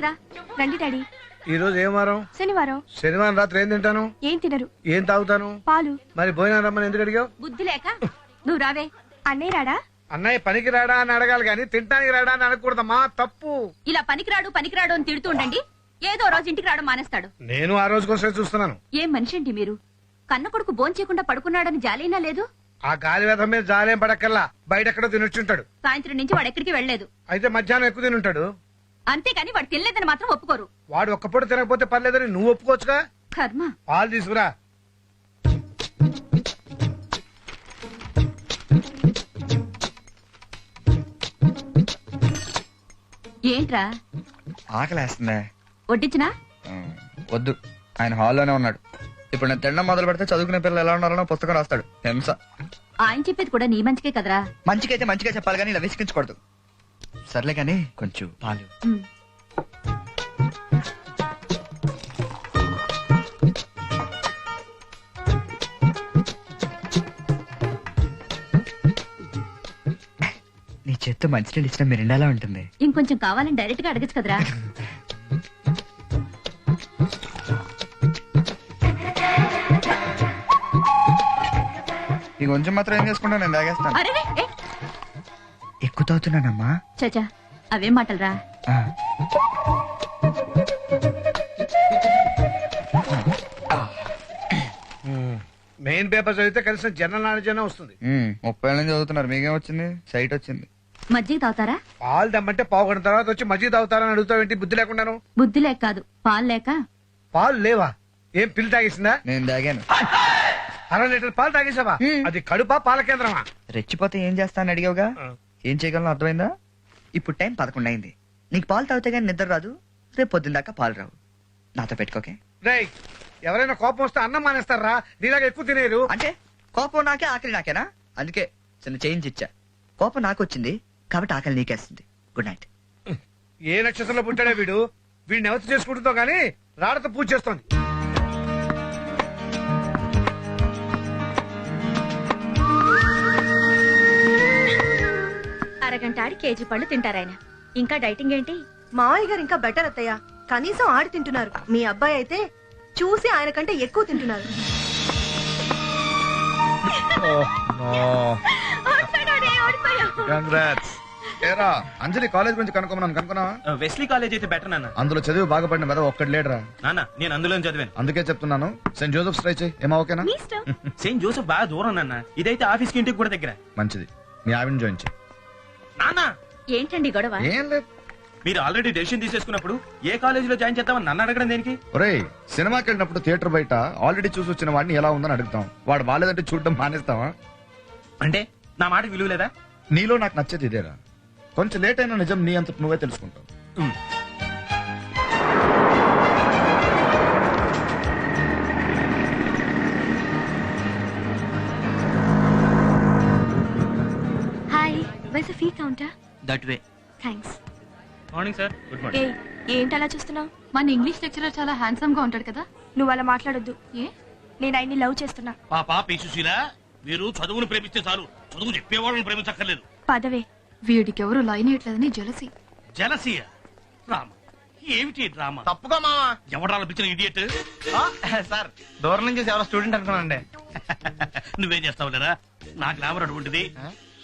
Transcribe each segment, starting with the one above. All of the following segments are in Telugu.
రా రండి డాడీ. ఈ రోజు ఏం వారం? శనివారం. శనివారం రాత్రి ఏం తింటాను? ఏం తినరు. ఏం తాగుతాను? పాలు. మరి భోజనం రమ్మని ఎందుకు అడిగావు? బుద్ధి లేక నువ్వు రావే. అన్నయ్య రాడా? అన్నయ్య పనికి రాడా అని అడగాలి కానీ తింటానికి రాడా అని అనకూడదమ్మా తప్పు. ఇలా పనికిరాడు పనికిరాడు అని తిడుతూ ఉండండి. ఏదో రోజు ఇంటికి రావడం మానేస్తాడు. నేను ఆ రోజు కోసం చూస్తున్నాను. ఏం మనిషి అండి మీరు? కన్న కొడుకు భోంచేయకుండా పడుకున్నాడని జాలైనా లేదు? ఆ గాలి వేధం మీద జాలేం పడక్కల్లా బయట ఎక్కడో తినొచ్చుంటాడు. సాయంత్రం నుంచి వాడు ఎక్కడికి వెళ్ళేదు అయితే మధ్యాహ్నం ఎక్కువ తినుంటాడు. అంతేగాని వాడు తినలేదని మాత్రం ఒప్పుకోరు. వాడు ఒక్క పూట తినకపోతే పర్లేదని నువ్వు ఒప్పుకోవచ్చుగా? కర్మ. పాలు తీసుకురా. ఏంట్రా? ఆకలేస్తుందే. వడ్డించినా? వద్దు. ఆయన హాల్లోనే ఉన్నాడు. ఇప్పుడు నేను తినడం మొదలు పెడితే చదువుకునే పిల్లలు ఎలా ఉన్నారనో పుస్తకం రాస్తాడు. హింస. ఆయన చెప్పేది కూడా నీ మంచికే కదరా? మంచికైతే మంచిగా చెప్పాలి కానీ ఇలా విసిగించకూడదు. సర్లే కానీ కొంచెం పాలు. నీ చేత్తో మంచినీళ్ళు ఇచ్చిన మిరిండాలా ఉంటుంది? ఇంకొంచెం కావాలని డైరెక్ట్గా అడగచ్చు కదరా. ఈ కొంచెం మాత్రం ఏం చేసుకుంటా నేను తాగేస్తాను. అరే! తాగుతున్నానమ్మా చచా అవేం మాటలరా. మెయిన్ పేపర్ చదివితే కనీసం జనరల్ నాలెడ్జ్ అయినా వస్తుంది. ముప్పై ఏళ్ళ నుంచి చదువుతున్నారు. మీకేం వచ్చింది? సైట్ వచ్చింది. మజ్జిగ తాగుతారా? పాలు దమ్మంటే పావు గంట తర్వాత వచ్చి మజ్జిగ తాగుతారని అడుగుతావేంటి బుద్ధి లేకుండాను? బుద్ధి లేక కాదు. పాలు లేక? పాలు లేవా? ఏం పిల్లి తాగేసిందా? నేను తాగాను. అర లీటర్ పాలు తాగేసావా? అది కడుపా పాల కేంద్రమా? రెచ్చిపోతే ఏం చేస్తాను అడిగావుగా? ఏం చేయగలను అర్థమైందా? ఇప్పుడు టైం పదకొండు అయింది. నీకు పాలు తాగితే కానీ నిద్ర రాదు. రేపు పొద్దున్న దాకా పాలు రావు. నాతో పెట్టుకోకే రేయ్ ఎవరైనా కోపం వస్తే అన్నం మానేస్తారా? నీలాగా ఎక్కువ తినేరు. అంటే కోపం నాకే ఆకలి నాకేనా? అందుకే చిన్న చేంజ్ ఇచ్చా. కోపం నాకు వచ్చింది కాబట్టి ఆకలి నీకేస్తుంది. గుడ్ నైట్ ఏ నక్షత్రంలో పుట్టాడే వీడు? వీడిని ఎవరు చేసుకుంటుందో గానీ రాడతో పూజ చేస్తోంది. అరగంట ఆడి కేజీ పళ్ళు తింటారాయన ఇంకా డైటింగ్ ఏంటి? మావయ్య గారు ఇంకా బెటర్ అత్తయ్య. కనీసం ఆడి తింటున్నారు. మీ అబ్బాయి అయితే చూసి ఆయన కంటే ఎక్కువ తింటున్నారు. కంగ్రాట్స్ ఏరా అంజలి కాలేజ్ గురించి కనుక్కోమన్నాను. కనుక్కున్నావా? వెస్లీ కాలేజ్ అయితే బెటర్ నాన్న. అందులో చదివి బాగుపడిన మీద ఒక్కడు లేడరా. నాన్న నేను అందులో చదివాను. అందుకే చెప్తున్నాను. సెయింట్ జోసెఫ్ ట్రై చేయి. ఏమా ఓకేనా? సెయింట్ జోసెఫ్ బాగా దూరం నాన్న. ఇదైతే ఆఫీస్కి ఇంటికి కూడా దగ్గర. మంచిది. మీ ఆవిడని జాయిన్ చేయి. ఏంటండి గొడవ? ఏం లేదు. మీరు ఆల్రెడీ డెసిషన్ తీసేసుకున్నప్పుడు ఏ కాలేజీలో జాయిన్ చేద్దామని నన్ను అడగడం దేనికి? ఒరేయ్ సినిమాకి వెళ్ళినప్పుడు థియేటర్ బయట ఆల్రెడీ చూసి వచ్చిన వాడిని ఎలా ఉందని అడుగుతాం. వాడు బాలేదంటే చూడడం మానేస్తావా? అంటే నా మాట విలువ లేదా నీలో నాకు నచ్చేది ఇదేరా. కొంచెం లేట్ అయినా నిజం నీ అంత నువ్వే తెలుసుకుంటావు. That way thanks morning sir. Good ఏ ఏంటి అలా చూస్తున్నావు? మన ఇంగ్లీష్ లెక్చరర్ చాలా హ్యాండ్సమ్గా ఉంటాడు కదా. నువ్వు అలా మాట్లాడొద్దు. ఏ? నేను ఆయన్ని లవ్ చేస్తున్నా. పాప పీసుశీల మీరు చదువును ప్రేమిస్తే చాలు. చదువు చెప్పేవాళ్ళని ప్రేమించక్కర్లేదు. పదవే. వీడికి ఎవరు లైన్ ఇయట్లేదని జలసి. జలసీయ? డ్రామా. ఏమిటి డ్రామా? తప్పుగా మావా ఎవడా పిలిచిన ఇడియట్ సార్ దూరం నుంచి ఎవరో స్టూడెంట్ అనుకున్నాండి నువ్వేం చేస్తావు లేరా నా గ్లామర్ అటువంటిది.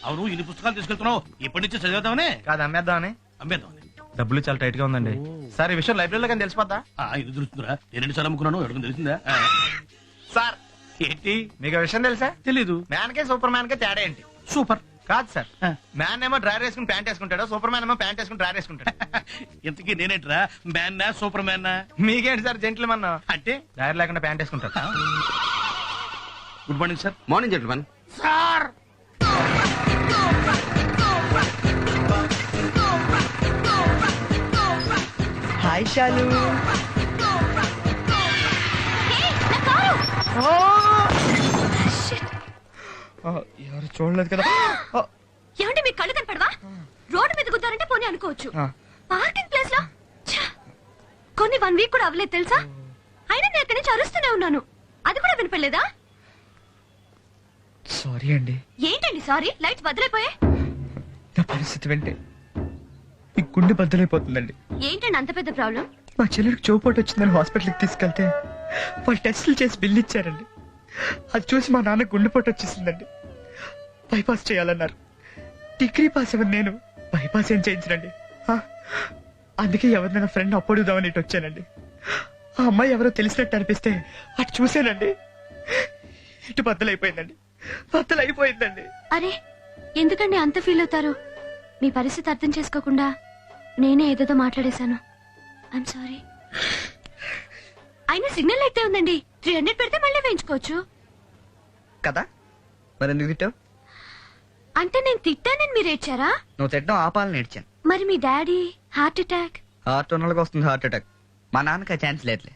అవును ఇన్ని పుస్తకాలు తీసుకెళ్తున్నావు. ఇప్పటి నుంచి చదివేద్దామనే? కాదు అమ్మేద్దామని. అమ్మేద్దామని. డబ్బులు చాలా టైట్గా ఉందండి సార్ ఈ విషయం లైబ్రరీలో కానీ తెలిసిపోద్దా? ఆ, ఇది తెలుస్తుందిరా. నేను ఎన్ని సార్లు అమ్ముకున్నాను అడుగు తెలిసిందా? ఆ, సార్ ఏంటి? మీకు ఆ విషయం తెలుసా? తెలీదు. మ్యాన్ కే సూపర్ మ్యాన్ కే తేడా ఏంటి? సూపర్. కాదు సార్ ఆ. మ్యాన్ ఏమో డ్రైర్ వేసుకుని ప్యాంట్ వేసుకుంటాడు సూపర్ మ్యాన్ ఏమో ప్యాంట్ వేసుకుని డ్రైర్ వేసుకుంటాడు. ఇంతకీ నేనేంట్రా? మ్యాన్నా సూపర్ మ్యాన్నా మీకేంటి సార్ జెంట్లు మన్న అంటే? డ్రైర్ లేకుండా ప్యాంట్ వేసుకుంటాడు. Good morning sir. Morning gentlemen sir! Hi Shalu ఆ, ఎవరు చూడలేదు కదా ఏమంటే మీకు కళ్ళు కనపడవా? రోడ్డు మీద గుద్దారంటే పోనీ అనుకోవచ్చు. పార్కింగ్ ప్లేస్లో? ఛ! కొన్ని వన్ వీక్ కూడా అవ్వలేదు తెలుసా? అయినా నేను అక్కడి నుంచి అరుస్తూనే ఉన్నాను. అది కూడా వినపడలేదా? సారీ అండి. ఏంటండి సారీ లైట్స్ బదులైపోయా నా పరిస్థితి వింటే ఈ గుండె బద్దలైపోతుందండి. ఏంటండి అంత పెద్ద ప్రాబ్లం? మా చెల్లెడికి చోపోటు వచ్చిందని హాస్పిటల్కి తీసుకెళ్తే వాళ్ళు టెస్టులు చేసి బిల్లు ఇచ్చారండి. అది చూసి మా నాన్న గుండెపోటు వచ్చేసిందండి. బైపాస్ చేయాలన్నారు. డిగ్రీ పాస్ అవ్వను నేను బైపాస్ ఏం చేయించనండి. అందుకే ఎవరినైనా ఫ్రెండ్ అప్పడుదామని ఇటు వచ్చానండి. ఆ అమ్మాయి ఎవరో తెలిసినట్టు అనిపిస్తే అటు చూసానండి ఇటు బద్దలైపోయిందండి. బద్దలైపోయిందండి. అరే ఎందుకండి అంత ఫీల్ అవుతారు? మీ పరిస్థితి అర్థం చేసుకోకుండా నేనే ఏదేదో మాట్లాడేశాను. ఐఎమ్ సారీ అయినా సిగ్నల్ అయితే ఉందండి. త్రీ హండ్రెడ్ పెడితే మళ్ళీ వేయించుకోవచ్చు. కదా? మరి ఎందుకు తిట్టావు? అంటే నేను తిట్టానని మీరు ఏడ్చారా? నువ్వు తిట్టడం ఆపాలని నేర్చాను మరి మీ డాడీ హార్ట్ అటాక్? హార్ట్ ఉన్న వాళ్ళకి వస్తుంది హార్ట్ అటాక్. మా నాన్నకి ఆ ఛాన్స్ లేదులే.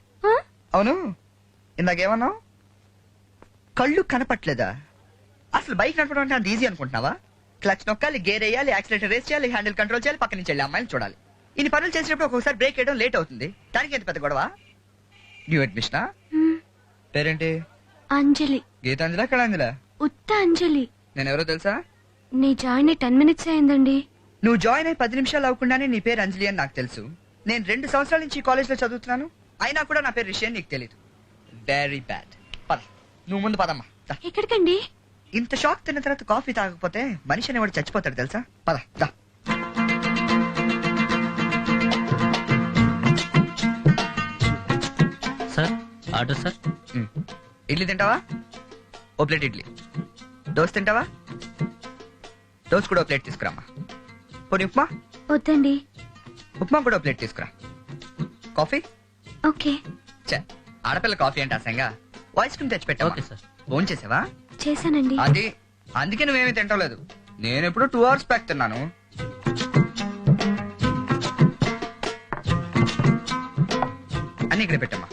అవును? ఇందాకేమన్నావు? కళ్ళు కనపట్లేదా? అసలు బైక్ నడపడం అంటే అంత ఈజీ అనుకుంటున్నావా? క్లచ్ నొక్కాలి గేర్ వేయాలి యాక్సిలేటర్ రేస్ చేయాలి హ్యాండిల్ కంట్రోల్ చేయాలి పక్క నుంచి వెళ్ళి అమ్మాయిని చూడాలి. ఇన్ని పనులు చేసినప్పుడు ఒక్కొక్కసారి బ్రేక్ వేయడం లేట్ అవుతుంది. దానికి ఎంత పెద్ద గొడవ? న్యూ అడ్మిషనా పేరేంటి? అంజలి. గీతాంజలా కళాంజలా ఉత్త అంజలి. నేను ఎవరో తెలుసా? నీ జాయిన్ అయ్యి టెన్ మినిట్స్ అయిందండి. నువ్వు జాయిన్ అయి పది నిమిషాలు అవ్వకుండానే నీ పేరు అంజలి అని నాకు తెలుసు. నేను రెండు సంవత్సరాల నుంచి కాలేజ్లో చదువుతున్నాను. అయినా కూడా నా పేరు రిషి అని నీకు తెలియదు వెరీ బ్యాడ్ పద. నువ్వు ముందు పదమ్మా. ఎక్కడికండి? ఇంత షాక్ తిన్న తర్వాత కాఫీ తాగకపోతే మనిషి అనేవాడు చచ్చిపోతాడు తెలుసా? పద దా. Sir order sir. ఉమ్. ఇడ్లీ తింటావా? ఓ ప్లేట్ ఇడ్లీ. దోశ తింటావా? దోశ కూడా ఓ ప్లేట్ తీసుకురామ్మా. పోనీ ఉప్మా? వద్దండి. ఉప్మా కూడా ఓ ప్లేట్ తీసుకురా. కాఫీ? ఓకే. ఛే, ఆడపిల్ల కాఫీ అంటే అసంగా. ఐస్ క్రీమ్ తెచ్చి పెట్టావా ఓకే సార్. ఫోన్ చేసావా చేశానండి. అది? అందుకే నువ్వేమీ తింటలేదు. నేను ఎప్పుడు టూ అవర్స్ ప్యాక్ తిన్నాను. అన్ని ఇక్కడ పెట్టమ్మా.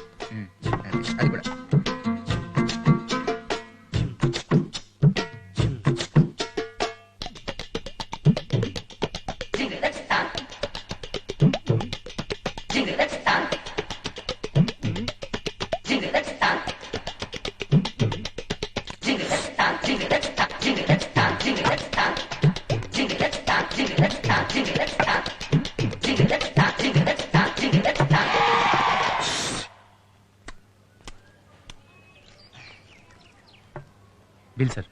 Bill sir.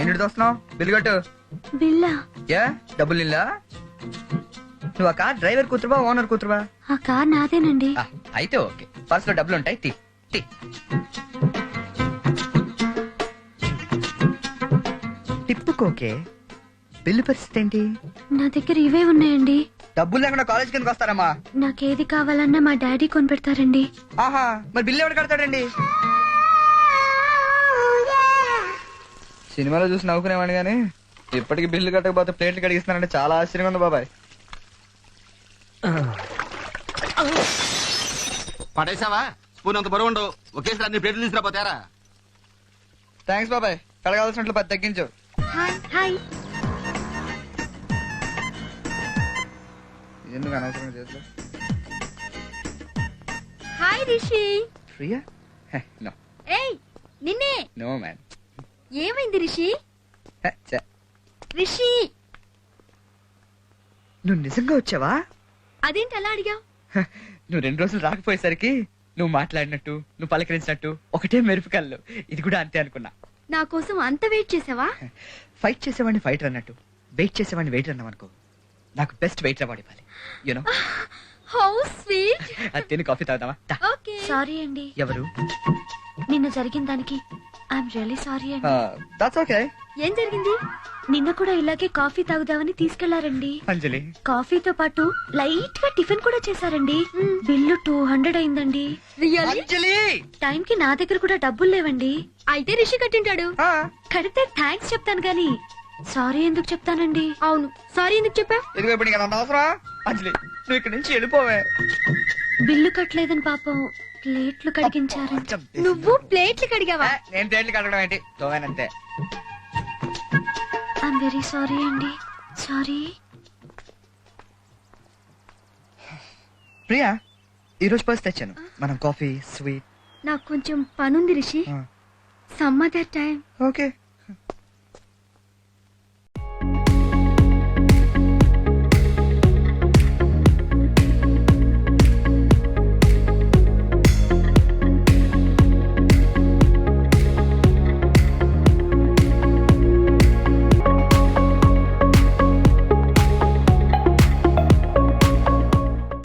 ఏంటి దోస్తున్నావు బిల్లు కట్టు. బిల్లా? యా డబ్బులు ఇల్లా నువ్వు ఆ కార్ డ్రైవర్ కూతురువా ఓనర్ కూతురువా? ఆ కార్ నాదేనండి. అయితే ఓకే. పర్స్లో డబ్బులు ఉంటాయి తీ. తీ. తిప్పుకోకే బిల్లు పరిస్థితి ఏంటి? నా దగ్గర ఇవే ఉన్నాయండి. డబ్బులు లేకుండా కాలేజ్ కిందకి వస్తారమ్మా. నాకేది కావాలన్నా మా డాడీ కొనిపెడతారండి. ఆహా మరి బిల్లు ఎవరు కడతాడండి? సినిమాలో చూసి నవ్వుకునేవాడిని కానీ ఇప్పటికి బిల్లు కట్టకపోతే ప్లేట్లు కడిగిస్తున్నారంటే చాలా ఆశ్చర్యంగా ఉంది బాబాయ్. పడేసావా స్పూన్ అంత బరువు ఉండవు. ఒకేసారి అన్ని ప్లేట్లు తీసుకురాపోతారా థ్యాంక్స్ బాబాయ్. కడగాల్సినట్లు పది తగ్గించు. Hi hi. ఎందుకు అనవసరంగా చేతులు హాయ్ రిషి. ప్రియా? నో. ఏయ్ నిన్నే. నో మ్యాన్ ఏమైంది రిషి? రిషి. నువ్వు నిజంగా వచ్చావా? అదేంటి అలా అడిగావు? నువ్వు రెండు రోజులు రాకపోయేసరికి నువ్వు మాట్లాడినట్టు నువ్వు పలకరించినట్టు ఒకటే మెరుపు కళ్ళు. ఇది కూడా అంతే అనుకున్నా. నా కోసం అంత వెయిట్ చేసావా? ఫైట్ చేసేవాడిని ఫైటర్ అన్నట్టు. వెయిట్ చేసేవాడిని వెయిటర్ అన్నాం అనుకో. నాకు బెస్ట్ వెయిటర్ అవార్డు ఇవ్వాలి. యూనో హౌ స్వీట్ అది తిని కాఫీ. ఓకే సారీ అండి. ఎవరు? నిన్న జరిగిన దానికి ఐఎమ్ రియలీ సారీ అండి దాట్స్ ఓకే ఏం జరిగింది? నిన్న కూడా ఇలాగే కాఫీ తాగుదామని తీసుకెళ్ళారండి. అంజలి. కాఫీతో పాటు లైట్గా టిఫిన్ కూడా చేశారండి. బిల్లు టూ హండ్రెడ్ అయిందండి. అంజలి! టైం కి నా దగ్గర కూడా డబ్బులు లేవండి. అయితే రిషి కట్టింటాడు. కడితే థ్యాంక్స్ చెప్తాను గాని సారీ ఎందుకు చెప్తానండి? అవును. సారీ ఎందుకు చెప్పా? అంజలి నువ్వు ఇక్కడి నుంచి వెళ్ళిపోవే. బిల్లు కట్టలేదని పాపం ప్లేట్లు కడిగించారు నువ్వు ప్లేట్లు కడిగావా? నేను ప్లేట్లు కడగడం ఏంటి? తోవేనంతే ఐఎమ్ వెరీ సారీ అండి సారీ ప్రియా ఈ రోజు పర్స్ తెచ్చాను. మనం కాఫీ స్వీట్. నాకు కొంచెం పనుంది రిషి. ఆ. Some other time. ఓకే.